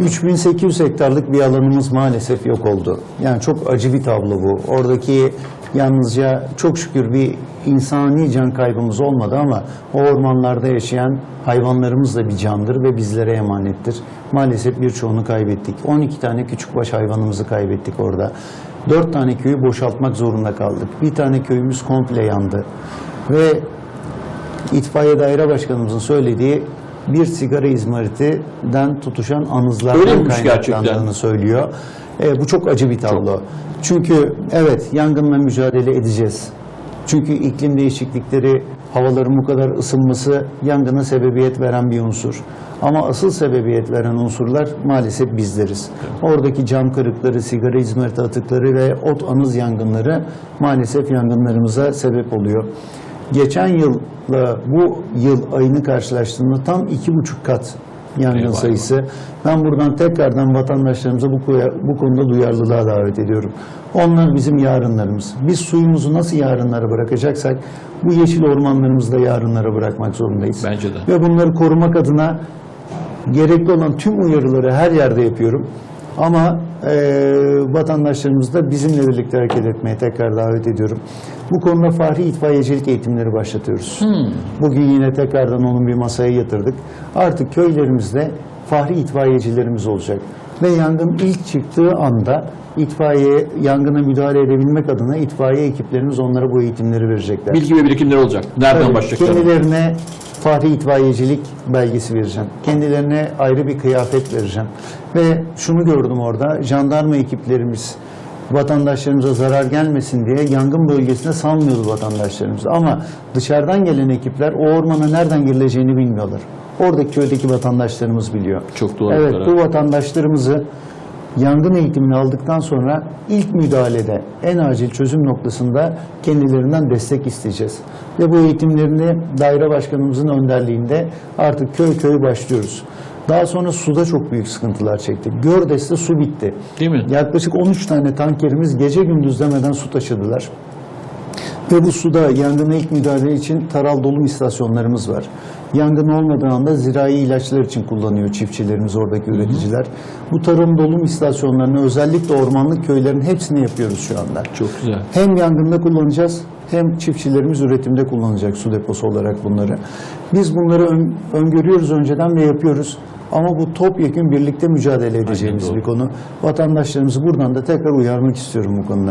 3800 hektarlık bir alanımız maalesef yok oldu. Yani çok acı bir tablo bu. Oradaki yalnızca çok şükür bir insani can kaybımız olmadı ama o ormanlarda yaşayan hayvanlarımız da bir candır ve bizlere emanettir. Maalesef birçoğunu kaybettik. 12 tane küçükbaş hayvanımızı kaybettik orada. 4 tane köyü boşaltmak zorunda kaldık. Bir tane köyümüz komple yandı. Ve İtfaiye Daire Başkanımızın söylediği bir sigara izmaritinden tutuşan anızlardan kaynaklandığını söylüyor. E, bu çok acı bir tablo. Çünkü evet yangınla mücadele edeceğiz. Çünkü iklim değişiklikleri, havaların bu kadar ısınması yangına sebebiyet veren bir unsur. Ama asıl sebebiyet veren unsurlar maalesef bizleriz. Oradaki cam kırıkları, sigara izmariti atıkları ve ot anız yangınları maalesef yangınlarımıza sebep oluyor. Geçen yılla bu yıl ayını karşılaştığımda tam iki buçuk kat yangın Eyvah, sayısı. Ben buradan tekrardan vatandaşlarımıza bu, bu konuda duyarlılığa davet ediyorum. Onlar bizim yarınlarımız. Biz suyumuzu nasıl yarınlara bırakacaksak bu yeşil ormanlarımızı da yarınlara bırakmak zorundayız. Bence de. Ve bunları korumak adına gerekli olan tüm uyarıları her yerde yapıyorum. Ama eee vatandaşlarımızı da bizimle birlikte hareket etmeye tekrar davet ediyorum. Bu konuda fahri itfaiyecilik eğitimleri başlatıyoruz. Bugün yine tekrardan onun bir masaya yatırdık. Artık köylerimizde fahri itfaiyecilerimiz olacak. Ve yangın ilk çıktığı anda itfaiye yangına müdahale edebilmek adına itfaiye ekiplerimiz onlara bu eğitimleri verecekler. Bilgi ve birikimler olacak. Nereden Tabii, başlayacaklar? Kendilerine fahri itfaiyecilik belgesi vereceğim. Kendilerine ayrı bir kıyafet vereceğim. Ve şunu gördüm orada, jandarma ekiplerimiz vatandaşlarımıza zarar gelmesin diye yangın bölgesine salmıyordu vatandaşlarımız. Ama dışarıdan gelen ekipler o ormana nereden girileceğini bilmiyorlar. Oradaki köydeki vatandaşlarımız biliyor. Çok doğru Evet, bu vatandaşlarımızı yangın eğitimini aldıktan sonra ilk müdahalede en acil çözüm noktasında kendilerinden destek isteyeceğiz. Ve bu eğitimlerini daire başkanımızın önderliğinde artık köy köy başlıyoruz. Daha sonra suda çok büyük sıkıntılar çektik. Gördes'te su bitti. Değil mi? Yaklaşık 13 tane tankerimiz gece gündüz demeden su taşıdılar. Ve bu suda yangına ilk müdahale için taral dolum istasyonlarımız var. Yangın olmadığı anda zirai ilaçlar için kullanıyor çiftçilerimiz, oradaki üreticiler. Bu tarım dolum istasyonlarını özellikle ormanlık köylerin hepsini yapıyoruz şu anda. Çok güzel. Hem yangında kullanacağız hem çiftçilerimiz üretimde kullanacak su deposu olarak bunları. Biz bunları ön- öngörüyoruz önceden ve yapıyoruz. Ama bu topyekun birlikte mücadele edeceğimiz doğru. bir konu. Vatandaşlarımızı buradan da tekrar uyarmak istiyorum bu konuda.